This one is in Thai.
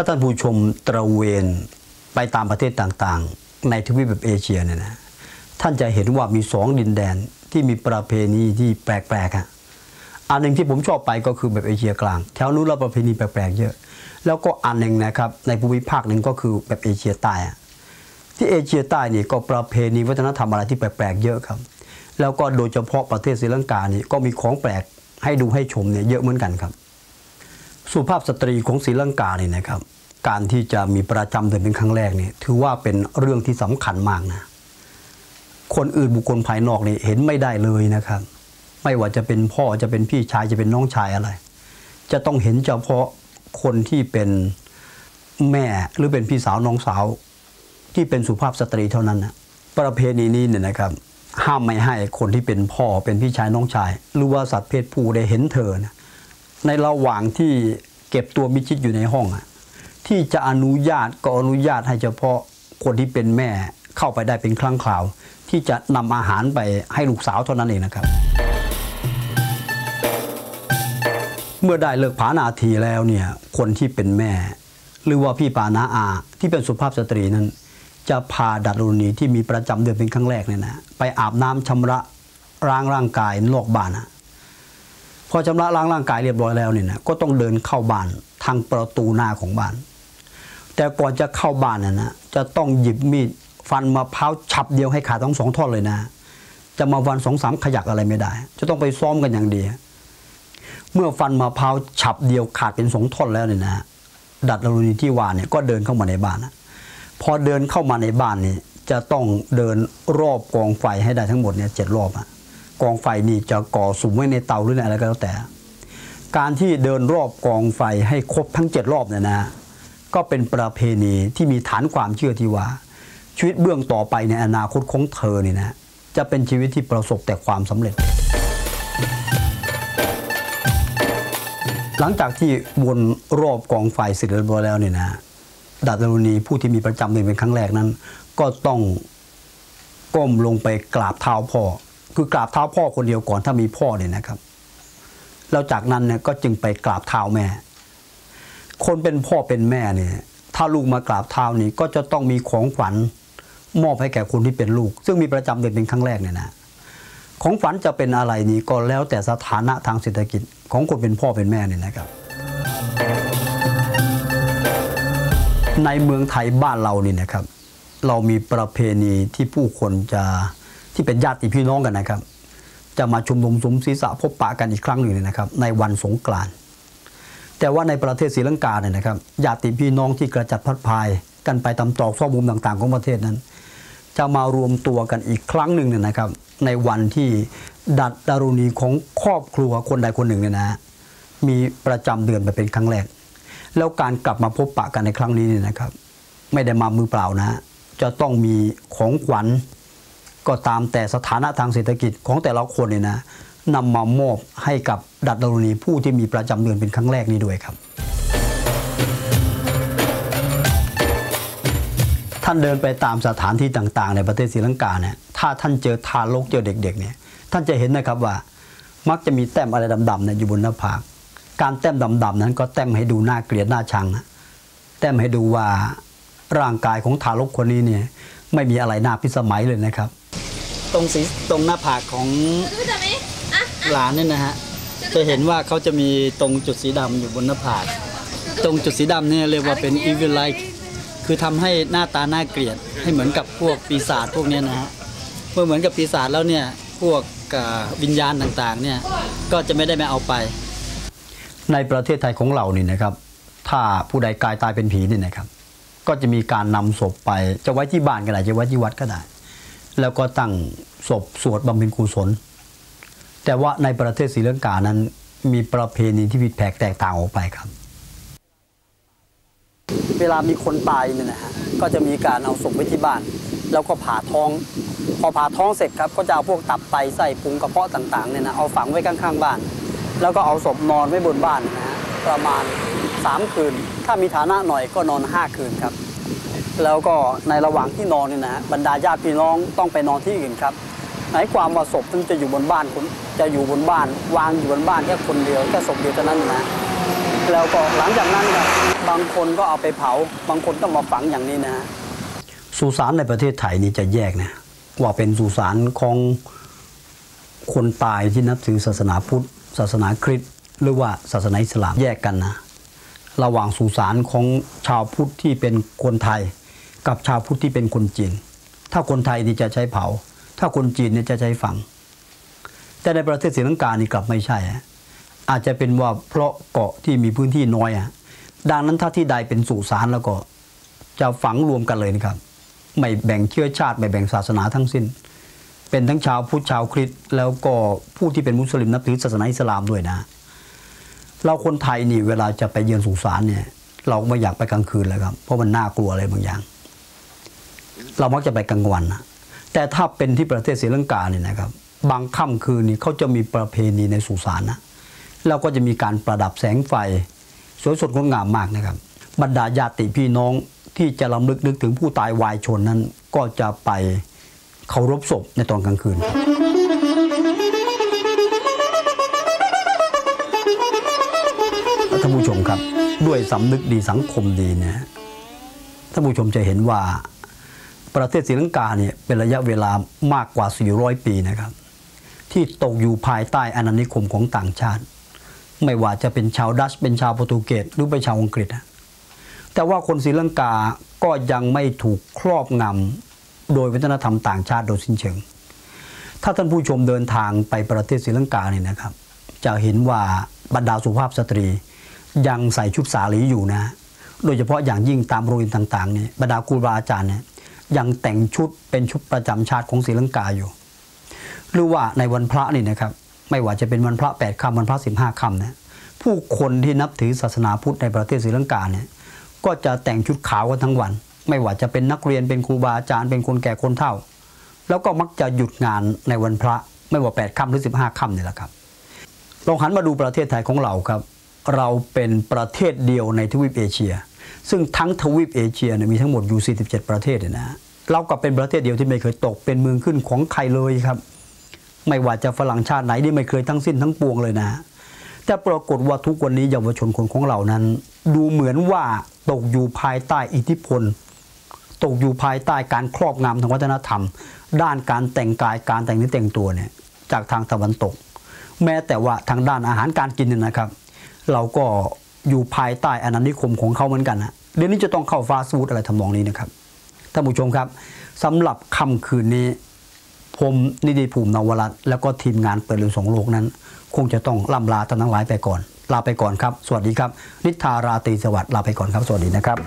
ถ้าท่านผู้ชมตระเวนไปตามประเทศต่างๆ ในทวีปแบบเอเชียเนี่ยนะท่านจะเห็นว่ามีสองดินแดนที่มีประเพณีที่แปลกๆอะอันหนึ่งที่ผมชอบไปก็คือแบบเอเชียกลางแถวนู้นเราประเพณีแปลกๆเยอะ แล้วก็อันหนึ่งนะครับในภูมิภาคหนึ่งก็คือแบบเอเชียใต้ที่เอเชียใต้นี่ก็ประเพณีวัฒนธรรมอะไรที่แปลกๆเยอะครับ แล้วก็โดยเฉพาะประเทศศรีลังกานี่ก็มีของแปลกให้ดูให้ชมเนี่ยเยอะเหมือนกันครับ สุภาพสตรีของศรีลังกาเนี่ยนะครับ การที่จะมีประจำเดือนเป็นครั้งแรกเนี่ยถือว่าเป็นเรื่องที่สำคัญมากนะ คนอื่นบุคคลภายนอกนี่เห็นไม่ได้เลยนะครับ ไม่ว่าจะเป็นพ่อจะเป็นพี่ชายจะเป็นน้องชายอะไร จะต้องเห็นเฉพาะคนที่เป็นแม่หรือเป็นพี่สาวน้องสาว ที่เป็นสุภาพสตรีเท่านั้นนะประเพณีนี้เนี่ยนะครับ ห้ามไม่ให้คนที่เป็นพ่อเป็นพี่ชายน้องชาย หรือว่าสัตว์เพศผู้ได้เห็นเธอนะในระหว่างที่เก็บตัวมิชิดอยู่ในห้องอะ ที่จะอนุญาตก็อนุญาตให้เฉพาะคนที่เป็นแม่เข้าไปได้เป็นครั้งคราว ที่จะนำอาหารไปให้ลูกสาวเท่านั้นเองนะครับ เมื่อได้เลิกผานาทีแล้วเนี่ยคนที่เป็นแม่ หรือว่าพี่ปานาอาที่เป็นสุภาพสตรีนั้น จะพาดัดรุณีที่มีประจำเดือนเป็นครั้งแรกเนี่ยนะไปอาบน้ำชำระล้างร่างกายนอกบ้านนะพอชำระล้างร่างกายเรียบร้อยแล้วเนี่ยนะก็ต้องเดินเข้าบ้านทางประตูหน้าของบ้าน แต่ก่อนจะเข้าบ้านน่ะนะจะต้องหยิบมีดฟันมะพร้าวฉับเดียวให้ขาดทั้งสองท่อนเลยนะ จะมาฟันสองสามขยักอะไรไม่ได้ จะต้องไปซ้อมกันอย่างดีเมื่อฟันมะพร้าวฉับเดียวขาดเป็นสองท่อนแล้วเนี่ยนะดัดดารุณีที่ว่าเนี่ยก็เดินเข้ามาในบ้านนะพอเดินเข้ามาในบ้านนี่จะต้องเดินรอบกองไฟให้ได้ทั้งหมดเนี่ยเจ็ดรอบอะกองไฟนี่จะก่อสุมไว้ในเตาหรือในอะไรก็แล้วแต่ การที่เดินรอบกองไฟให้ครบทั้งเจ็ดรอบเนี่ยนะ ก็เป็นประเพณีที่มีฐานความเชื่อที่ว่า ชีวิตเบื้องต่อไปในอนาคตของเธอนี่นะจะเป็นชีวิตที่ประสบแต่ความสำเร็จ หลังจากที่วนรอบกองไฟเสร็จเรียบร้อยแล้วเนี่ยนะดาดารุณีผู้ที่มีประจำเดือนเป็นครั้งแรกนั้น ก็ต้องก้มลงไปกราบเท้าพ่อ คือกราบเท้าพ่อคนเดียวก่อนถ้ามีพ่อเนี่ยนะครับ แล้วจากนั้นเนี่ยก็จึงไปกราบเท้าแม่ คนเป็นพ่อเป็นแม่เนี่ยถ้าลูกมากราบเท้านี่ก็จะต้องมีของขวัญมอบให้แก่คนที่เป็นลูก ซึ่งมีประจำเดือนเป็นครั้งแรกเนี่ยนะของฝันจะเป็นอะไรนี่ก็แล้วแต่สถานะทางเศรษฐกิจของคนเป็นพ่อเป็นแม่เนี่ยนะครับ ในเมืองไทยบ้านเรานี่นะครับ เรามีประเพณีที่ผู้คนจะที่เป็นญาติพี่น้องกันนะครับ จะมาชุมนุมสมศีรษะพบปะกันอีกครั้งหนึ่งเนี่ยนะครับ ในวันสงกรานต์ แต่ว่าในประเทศศรีลังกาเนี่ยนะครับญาติพี่น้องที่กระจัดพัดพายกันไปตามตรอกซอกมุมต่างๆ ของประเทศนั้น จะมารวมตัวกันอีกครั้งหนึ่งเนี่ยนะครับ ในวันที่ดัดดารุณีของครอบครัวคนใดคนหนึ่งเนี่ยนะมีประจำเดือนไปเป็นครั้งแรก แล้วการกลับมาพบปะกันในครั้งนี้เนี่ยนะครับ ไม่ได้มามือเปล่านะ จะต้องมีของขวัญก็ตามแต่สถานะทางเศรษฐกิจของแต่ละคนเนี่ยนะ นำมามอบให้กับดัดดารุณีผู้ที่มีประจำเดือนเป็นครั้งแรกนี้ด้วยครับ ท่านเดินไปตามสถานที่ต่างๆ ในประเทศศรีลังกาเนี่ยถ้าท่านเจอทารกเจอเด็กๆเนี่ยท่านจะเห็นนะครับว่ามักจะมีแต้มอะไรดำๆเนี่ยอยู่บนหน้าผากการแต้มดำๆนั้นก็แต้มให้ดูน่าเกลียดน่าชังนะแต้มให้ดูว่าร่างกายของทารกคนนี้เนี่ยไม่มีอะไรน่าพิสมัยเลยนะครับ ตรงสีตรงหน้าผากของรู้จักไหลานเนี่ยนะฮะจะเห็นว่าเขาจะมีตรงจุดสีดำอยู่บนหน้าผากตรงจุดสีดำเนี่ยเรียกว่าเป็น evil light คือทำให้หน้าตาน่าเกลียด ให้เหมือนกับพวกปีศาจพวกเนี้ยนะฮะเมื่อเหมือนกับปีศาจแล้วเนี่ยพวกวิญญาณต่างๆเนี่ยก็จะไม่ได้ม่เอาไป ในประเทศไทยของเรานี่นะครับ ถ้าผู้ใดกายตายเป็นผีนี่นะครับ ก็จะมีการนำศพไปจะไว้ที่บ้านก็ได้จะไว้ที่วัดก็ได้ แล้วก็ตั้งศพสวดบำเพ็ญกุศล แต่ว่าในประเทศศรีลังกานั้นมีประเพณีที่ผิดแผกแตกต่างออกไปครับ เวลามีคนตายเนี่ยนะฮะก็จะมีการเอาศพไว้ที่บ้าน แล้วก็ผ่าท้อง พอผ่าท้องเสร็จครับก็จะเอาพวกตับไตไส้พุงกระเพาะต่างๆเนี่ยนะเอาฝังไว้ข้างๆบ้าน แล้วก็เอาศพนอนไว้บนบ้านนะฮะประมาณ 3 คืน ถ้ามีฐานะหน่อยก็นอน 5 คืนครับ แล้วก็ในระหว่างที่นอนเนี่ยนะฮะบรรดาญาติพี่น้องต้องไปนอนที่อื่นครับ หมายความว่าศพนั้นจะอยู่บนบ้านคุณจะอยู่บนบ้าน วางอยู่บนบ้านแค่คนเดียวแค่ศพเดียวเท่านั้นนะแล้วก็หลังจากนั้นครับบางคนก็เอาไปเผา บางคนก็มาฝังอย่างนี้นะฮะสุสานในประเทศไทยนี่จะแยกนะว่าเป็นสุสานของคนตายที่นับถือศาสนาพุทธ ศาสนาคริสต์หรือว่าศาสนาอิสลามแยกกันนะระหว่างสุสานของชาวพุทธที่เป็นคนไทย กับชาวพุทธที่เป็นคนจีน ถ้าคนไทยนี่จะใช้เผา ถ้าคนจีนเนี่ยจะใช้ฝัง แต่ในประเทศศรีลังกานี่กลับไม่ใช่ฮะอาจจะเป็นว่าเพราะเกาะที่มีพื้นที่น้อยอะดังนั้นถ้าที่ใดเป็นสุสานแล้วก็ จะฝังรวมกันเลยนะครับ ไม่แบ่งเชื้อชาติไม่แบ่งศาสนาทั้งสิ้น เป็นทั้งชาวพุทธชาวคริสต์แล้วก็ผู้ที่เป็นมุสลิมนับถือศาสนาอิสลามด้วยนะ เราคนไทยนี่เวลาจะไปเยือนสุสานเนี่ย เราไม่อยากไปกลางคืนเลยครับ เพราะมันน่ากลัวอะไรบางอย่าง เรามักจะไปกลางวันนะ แต่ถ้าเป็นที่ประเทศศรีลังกาเนี่ยนะครับ บางค่ำคืนนี่เขาจะมีประเพณีในสุสานนะแล้วก็จะมีการประดับแสงไฟ สวยสดงดงามมากนะครับ บรรดาญาติพี่น้องที่จะลำลึกนึกถึงผู้ตายวายชนนั้น ก็จะไปเคารพศพในตอนกลางคืนครับท่านผู้ชมครับด้วยสำนึกดีสังคมดีเนี่ยท่านผู้ชมจะเห็นว่าประเทศศรีลังกาเนี่ย เป็นระยะเวลามากกว่า 400 ปีนะครับ ที่ตกอยู่ภายใต้อาณานิคมของต่างชาติ ไม่ว่าจะเป็นชาวดัชเป็นชาวโปรตุเกสหรือเป็นชาวอังกฤษ แต่ว่าคนศรีลังกาก็ยังไม่ถูกครอบงำโดยวัฒนธรรมต่างชาติโดยสิ้นเชิง ถ้าท่านผู้ชมเดินทางไปประเทศศรีลังกาเนี่ยนะครับ จะเห็นว่าบรรดาสุภาพสตรี ยังใส่ชุดสาลีอยู่นะ โดยเฉพาะอย่างยิ่งตามโรงเรียนต่างๆเนี่ยบรรดาครูบาอาจารย์เนี่ย ยังแต่งชุดเป็นชุดประจำชาติของศรีลังกาอยู่ หรือว่าในวันพระนี่นะครับ ไม่ว่าจะเป็นวันพระแปดค่ำวันพระสิบห้าค่ำเนี่ยผู้คนที่นับถือศาสนาพุทธในประเทศศรีลังกาเนี่ยก็จะแต่งชุดขาวกันทั้งวัน ไม่ว่าจะเป็นนักเรียนเป็นครูบาอาจารย์เป็นคนแก่คนเฒ่า แล้วก็มักจะหยุดงานในวันพระไม่ว่าแปดค่ำหรือสิบห้าค่ำนี่แหละครับลองหันมาดูประเทศไทยของเราครับ เราเป็นประเทศเดียวในทวีปเอเชีย ซึ่งทั้งทวีปเอเชียเนี่ยมีทั้งหมดอยู่ 47 ประเทศเนี่ยนะเราก็เป็นประเทศเดียวที่ไม่เคยตกเป็นเมืองขึ้นของใครเลยครับ ไม่ว่าจะฝรั่งชาติไหนที่ไม่เคยทั้งสิ้นทั้งปวงเลยนะ แต่ปรากฏว่าทุกวันนี้เยาวชนคนของเรานั้น ดูเหมือนว่าตกอยู่ภายใต้อิทธิพล ตกอยู่ภายใต้การครอบงำทางวัฒนธรรม ด้านการแต่งกายการแต่งนื้แต่งตัวเนี่ยจากทางตะวันตก แม้แต่ว่าทางด้านอาหารการกินเนี่ยนะครับ เราก็อยู่ภายใต้อาณานิคมของเขาเหมือนกันนะ เดี๋ยวนี้จะต้องเข้าฟาสต์ฟู้ดอะไรทำนองนี้นะครับท่านผู้ชมครับสำหรับค่ำคืนนี้ ผมนิติภูมินวรัตน์แล้วก็ทีมงานเปิดเรื่องสองโลกนั้น คงจะต้องล่ำลาท่านทั้งหลายไปก่อน ลาไปก่อนครับ สวัสดีครับ นิทาราตรีสวัสดิ์ลาไปก่อนครับ สวัสดีนะครับ